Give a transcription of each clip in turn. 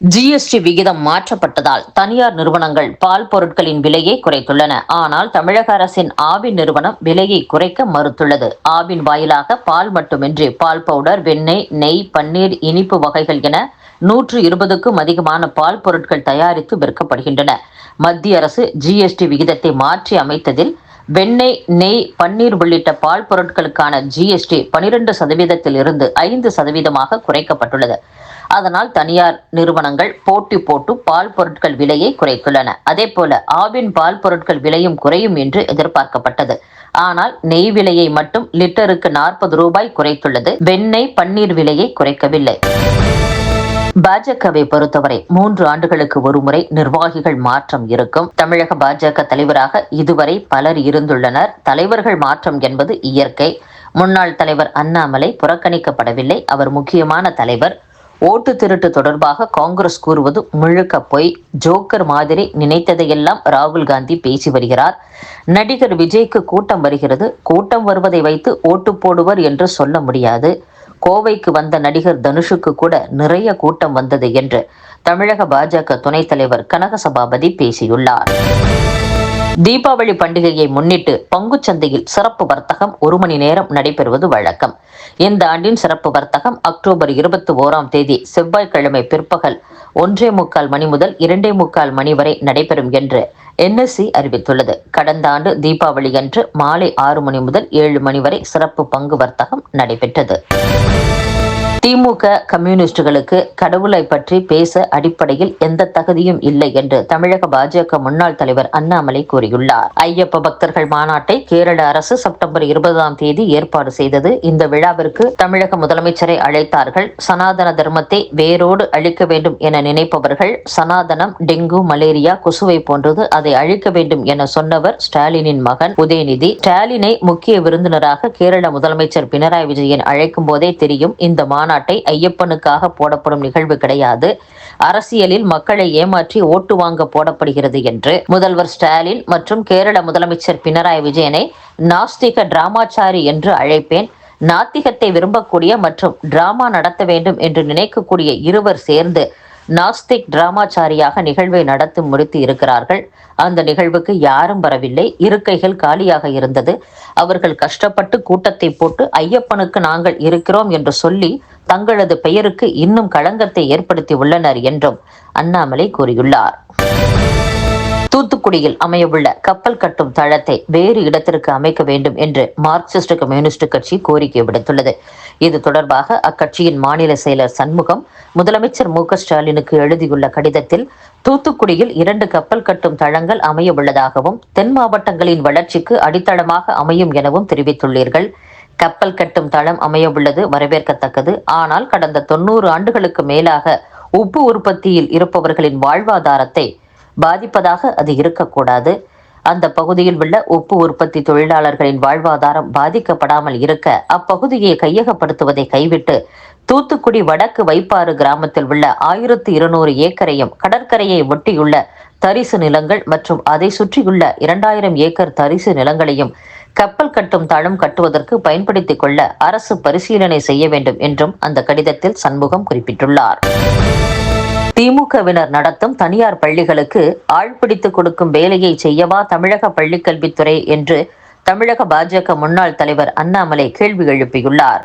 GST விகிதம் மாற்றப்பட்டதால் தனியார் நிறுவனங்கள் பால் பொருட்களின் விலையை குறைத்துள்ளன. ஆனால் தமிழக அரசின் ஆவின் நிறுவனம் விலையை குறைக்க மறுத்துள்ளது. ஆவின் வாயிலாக பால் மட்டுமின்றி பால் பவுடர் வெண்ணெய் நெய் பன்னீர் இனிப்பு வகைகள் என நூற்று இருபதுக்கும் அதிகமான பால் பொருட்கள் தயாரித்து விற்கப்படுகின்றன. மத்திய அரசு ஜிஎஸ்டி விகிதத்தை மாற்றி அமைத்ததில் வெண்ணெய் நெய் பன்னீர் உள்ளிட்ட பால் பொருட்களுக்கான ஜிஎஸ்டி பனிரெண்டு சதவீதத்தில் இருந்து ஐந்து சதவீதமாக குறைக்கப்பட்டுள்ளது. அதனால் தனியார் நிறுவனங்கள் போட்டி போட்டு பால் பொருட்கள் விலையை குறைத்துள்ளன. அதே போல ஆவின் பால் பொருட்கள் விலையும் குறையும் என்று எதிர்பார்க்கப்பட்டது. ஆனால் நெய் விலையை மட்டும் லிட்டருக்கு நாற்பது ரூபாய் குறைத்துள்ளது. வெண்ணெய் பன்னீர் விலையை குறைக்கவில்லை. பாஜகவை பொறுத்தவரை மூன்று ஆண்டுகளுக்கு ஒருமுறை நிர்வாகிகள் மாற்றம் இருக்கும். தமிழக பாஜக தலைவராக இதுவரை பலர் இருந்துள்ளனர். தலைவர்கள் மாற்றம் என்பது இயற்கை. முன்னாள் தலைவர் அண்ணாமலை புறக்கணிக்கப்படவில்லை. அவர் முக்கியமான தலைவர். ஓட்டு திருட்டு தொடர்பாக காங்கிரஸ் கூறுவது முழுக்க பொய். ஜோக்கர் மாதிரி நினைத்ததையெல்லாம் ராகுல் காந்தி பேசி வருகிறார். நடிகர் விஜய்க்கு கூட்டம் வருகிறது. கூட்டம் வருவதை வைத்து ஓட்டு போடுவர் என்று சொல்ல முடியாது. கோவைக்கு வந்த நடிகர் தனுஷுக்கு கூட நிறைய கூட்டம் வந்தது என்று தமிழக பாஜக துணைத் தலைவர் கனகசபாபதி பேசியுள்ளார். தீபாவளி பண்டிகையை முன்னிட்டு பங்குச்சந்தையில் சிறப்பு வர்த்தகம் ஒரு மணி நேரம் நடைபெறுவது வழக்கம். இந்த ஆண்டின் சிறப்பு வர்த்தகம் அக்டோபர் இருபத்தி ஓராம் தேதி செவ்வாய்க்கிழமை பிற்பகல் ஒன்றே முக்கால் மணி முதல் இரண்டே முக்கால் மணி வரை நடைபெறும் என்று என்எஸ்சி அறிவித்துள்ளது. கடந்த ஆண்டு தீபாவளி அன்று மாலை ஆறு மணி முதல் ஏழு மணி வரை சிறப்பு பங்கு வர்த்தகம் நடைபெற்றது. திமுக கம்யூனிஸ்டுகளுக்கு கடவுளை பற்றி பேச அடிப்படையில் எந்த தகுதியும் இல்லை என்று தமிழக பாஜக முன்னாள் தலைவர் அண்ணாமலை கூறியுள்ளார். ஐயப்ப பக்தர்கள் மாநாட்டை கேரள அரசு செப்டம்பர் இருபதாம் தேதி ஏற்பாடு செய்தது. இந்த விழாவிற்கு தமிழக முதலமைச்சரை அழைத்தார்கள். சனாதன தர்மத்தை வேரோடு அழிக்க வேண்டும் என நினைப்பவர்கள் சனாதனம் டெங்கு மலேரியா கொசுவை போன்றது அதை அழிக்க வேண்டும் என சொன்னவர் ஸ்டாலினின் மகன் உதயநிதி. ஸ்டாலினை முக்கிய விருந்தினராக கேரள முதலமைச்சர் பினராயி விஜயன் அழைக்கும் போதே தெரியும். இந்த மாநாடு மாநாட்டை ஐயப்பனுக்காக போடப்படும் நிகழ்வு கிடையாது. அரசியலில் மக்களை ஏமாற்றி ஓட்டு வாங்க போடப்படுகிறது என்று முதல்வர் ஸ்டாலின் மற்றும் கேரள முதலமைச்சர் பினராயி விஜயனை நாஸ்திக டிராமாச்சாரி என்று அழைப்பேன். நாத்திகத்தை விரும்பக்கூடிய மற்றும் டிராமா நடத்த வேண்டும் என்று நினைக்கக்கூடிய இருவர் சேர்ந்து நாஸ்திக் டிராமாச்சாரியாக நிகழ்வை நடத்தி முடித்து இருக்கிறார்கள். அந்த நிகழ்வுக்கு யாரும் வரவில்லை. இருக்கைகள் காலியாக இருந்தது. அவர்கள் கஷ்டப்பட்டு கூட்டத்தை போட்டு ஐயப்பனுக்கு நாங்கள் இருக்கிறோம் என்று சொல்லி தங்களது பெயருக்கு இன்னும் களங்கத்தை ஏற்படுத்தி உள்ளனர் என்றும் அண்ணாமலை கூறியுள்ளார். தூத்துக்குடியில் அமையவுள்ள கப்பல் கட்டும் தளத்தை வேறு இடத்திற்கு அமைக்க வேண்டும் என்று மார்க்சிஸ்ட் கம்யூனிஸ்ட் கட்சி கோரிக்கை விடுத்துள்ளது. இது தொடர்பாக அக்கட்சியின் மாநில செயலர் சண்முகம் முதலமைச்சர் மு ஸ்டாலினுக்கு எழுதியுள்ள கடிதத்தில் தூத்துக்குடியில் இரண்டு கப்பல் கட்டும் தளங்கள் அமைய உள்ளதாகவும் தென் மாவட்டங்களின் வளர்ச்சிக்கு அடித்தளமாக அமையும் எனவும் தெரிவித்துள்ளீர்கள். கப்பல் கட்டும் தளம் அமைய உள்ளது வரவேற்கத்தக்கது. ஆனால் கடந்த தொன்னூறு ஆண்டுகளுக்கு மேலாக உப்பு உற்பத்தியில் இருப்பவர்களின் வாழ்வாதாரத்தை பாதிப்பதாக அது இருக்கக்கூடாது. அந்த பகுதியில் உள்ள உப்பு உற்பத்தி தொழிலாளர்களின் வாழ்வாதாரம் பாதிக்கப்படாமல் இருக்க அப்பகுதியை கையகப்படுத்துவதை கைவிட்டு தூத்துக்குடி வடக்கு வைப்பாறு கிராமத்தில் உள்ள ஆயிரத்தி இருநூறு ஏக்கரையும் கடற்கரையை ஒட்டியுள்ள தரிசு நிலங்கள் மற்றும் அதை சுற்றியுள்ள இரண்டாயிரம் ஏக்கர் தரிசு நிலங்களையும் கப்பல் கட்டும் தளம் கட்டுவதற்கு பயன்படுத்திக் கொள்ள அரசு பரிசீலனை செய்ய வேண்டும் என்றும் அந்த கடிதத்தில் சண்முகம் குறிப்பிட்டுள்ளார். திமுகவினர் நடத்தும் தனியார் பள்ளிகளுக்கு ஆள் பிடித்து கொடுக்கும் வேலையை செய்யவா தமிழக பள்ளிக்கல்வித்துறை என்று தமிழக பாஜக முன்னாள் தலைவர் அண்ணாமலை கேள்வி எழுப்பியுள்ளார்.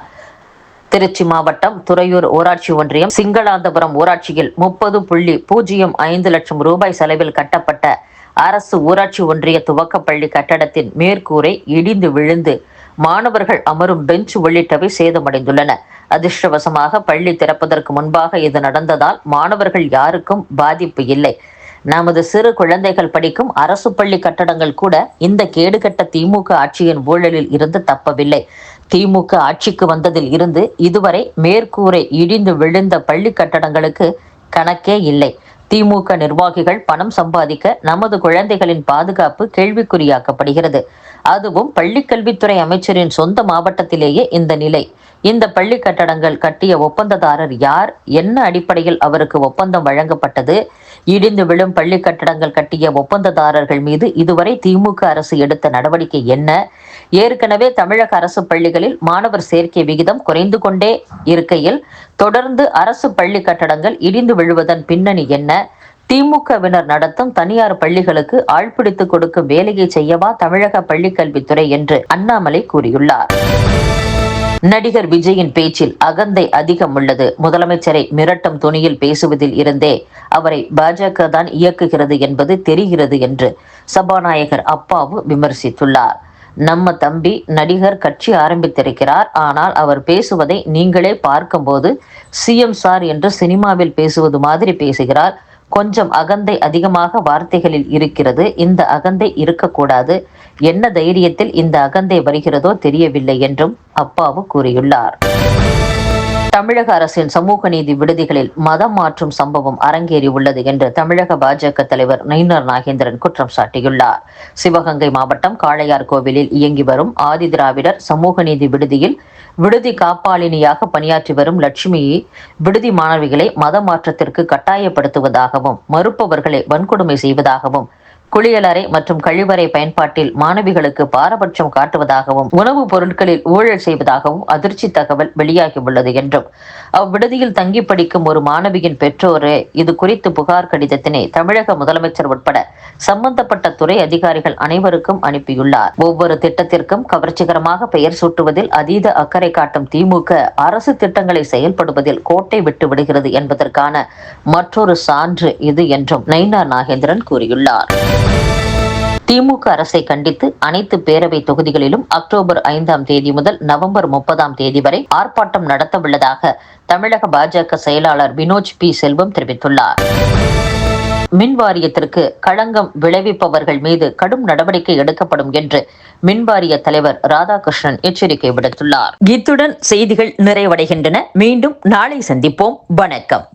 திருச்சி மாவட்டம் துறையூர் ஊராட்சி ஒன்றியம் சிங்களாந்தபுரம் ஊராட்சியில் முப்பது புள்ளி பூஜ்ஜியம் ஐந்து லட்சம் ரூபாய் செலவில் கட்டப்பட்ட அரசு ஊராட்சி ஒன்றிய துவக்கப்பள்ளி கட்டடத்தின் மேற்கூரை இடிந்து விழுந்து மாணவர்கள் அமரும் பெஞ்ச் உள்ளிட்டவை சேதமடைந்துள்ளன. அதிர்ஷ்டவசமாக பள்ளி திறப்பதற்கு முன்பாக இது நடந்ததால் மாணவர்கள் யாருக்கும் பாதிப்பு இல்லை. நமது சிறு குழந்தைகள் படிக்கும் அரசு பள்ளி கட்டடங்கள் கூட இந்த கேடுகட்ட திமுக ஆட்சியின் ஊழலில் இருந்து தப்பவில்லை. திமுக ஆட்சிக்கு வந்ததில் இருந்து இதுவரை மேற்கூரை இடிந்து விழுந்த பள்ளி கட்டடங்களுக்கு கணக்கே இல்லை. திமுக நிர்வாகிகள் பணம் சம்பாதிக்க நமது குழந்தைகளின் பாதுகாப்பு கேள்விக்குறியாக்கப்படுகிறது. அதுவும் பள்ளிக்கல்வித்துறை அமைச்சரின் சொந்த மாவட்டத்திலேயே இந்த நிலை. இந்த பள்ளி கட்டடங்கள் கட்டிய ஒப்பந்ததாரர் யார்? என்ன அடிப்படையில் அவருக்கு ஒப்பந்தம் வழங்கப்பட்டது? இடிந்து விழும் பள்ளி கட்டடங்கள் கட்டிய ஒப்பந்ததாரர்கள் மீது இதுவரை திமுக அரசு எடுத்த நடவடிக்கை என்ன? ஏற்கனவே தமிழக அரசு பள்ளிகளில் மாணவர் சேர்க்கை விகிதம் குறைந்து கொண்டே இருக்கையில் தொடர்ந்து அரசு பள்ளி கட்டடங்கள் இடிந்து விழுவதன் பின்னணி என்ன? திமுகவினர் நடத்தும் தனியார் பள்ளிகளுக்கு ஆழ்பிடித்துக் கொடுக்கும் வேலையை செய்யவா தமிழக பள்ளிக்கல்வித்துறை என்று அண்ணாமலை கூறியுள்ளார். நடிகர் விஜயின் பேச்சில் அகந்தை அதிகம் உள்ளது. முதலமைச்சரை மிரட்டும் துணியில் பேசுவதில் இருந்தே அவரை பாஜக தான் இயக்குகிறது என்பது தெரிகிறது என்று சபாநாயகர் அப்பாவு விமர்சித்துள்ளார். நம்ம தம்பி நடிகர் கட்சி ஆரம்பித்திருக்கிறார். ஆனால் அவர் பேசுவதை நீங்களே பார்க்கும்போது சிஎம் சார் என்று சினிமாவில் பேசுவது மாதிரி பேசுகிறார். கொஞ்சம் அகந்தை அதிகமாக வார்த்தைகளில் இருக்கிறது. இந்த அகந்தை இருக்கக்கூடாது. என்ன தைரியத்தில் இந்த அகந்தை வருகிறதோ தெரியவில்லை என்றும் அப்பாவு கூறியுள்ளார். தமிழக அரசின் சமூக நீதி விடுதிகளில் மதம் மாற்றும் சம்பவம் அரங்கேறி உள்ளது என்று தமிழக பாஜக தலைவர் நயினர் நாகேந்திரன் குற்றம் சாட்டியுள்ளார். சிவகங்கை மாவட்டம் காளையார் கோவிலில் இயங்கி வரும் ஆதிதிராவிடர் சமூக நீதி விடுதியில் விடுதி காப்பாளினியாக பணியாற்றி வரும் லட்சுமியை விடுதி மாணவிகளை மத மாற்றத்திற்கு கட்டாயப்படுத்துவதாகவும் மறுப்பவர்களை வன்கொடுமை செய்வதாகவும் குளியலறை மற்றும் கழிவறை பயன்பாட்டில் மாணவிகளுக்கு பாரபட்சம் காட்டுவதாகவும் உணவுப் பொருட்களில் ஊழல் செய்வதாகவும் அதிர்ச்சி தகவல் வெளியாகியுள்ளது என்றும். அவ்விடுதியில் தங்கி படிக்கும் ஒரு மாணவியின் பெற்றோரே இது குறித்து புகார் கடிதத்தினை தமிழக முதலமைச்சர் உட்பட சம்பந்தப்பட்ட துறை அதிகாரிகள் அனைவருக்கும் அனுப்பியுள்ளார். ஒவ்வொரு திட்டத்திற்கும் கவர்ச்சிகரமாக பெயர் சூட்டுவதில் அதீத அக்கறை காட்டும் திமுக அரசு திட்டங்களை செயல்படுவதில் கோட்டை விட்டு விடுகிறது என்பதற்கான மற்றொரு சான்று இது என்றும் நைனா நாகேந்திரன் கூறியுள்ளார். திமுக அரசை கண்டித்து அனைத்து பேரவை தொகுதிகளிலும் அக்டோபர் ஐந்தாம் தேதி முதல் நவம்பர் முப்பதாம் தேதி வரை ஆர்ப்பாட்டம் நடத்தவுள்ளதாக தமிழக பாஜக செயலாளர் வினோஜ் பி. செல்வம் தெரிவித்துள்ளார். மின் வாரியத்திற்கு களங்கம் விளைவிப்பவர்கள் மீது கடும் நடவடிக்கை எடுக்கப்படும் என்று மின்வாரிய தலைவர் ராதாகிருஷ்ணன் எச்சரிக்கை விடுத்துள்ளார். இத்துடன் செய்திகள் நிறைவடைகின்றன. மீண்டும் நாளை சந்திப்போம். வணக்கம்.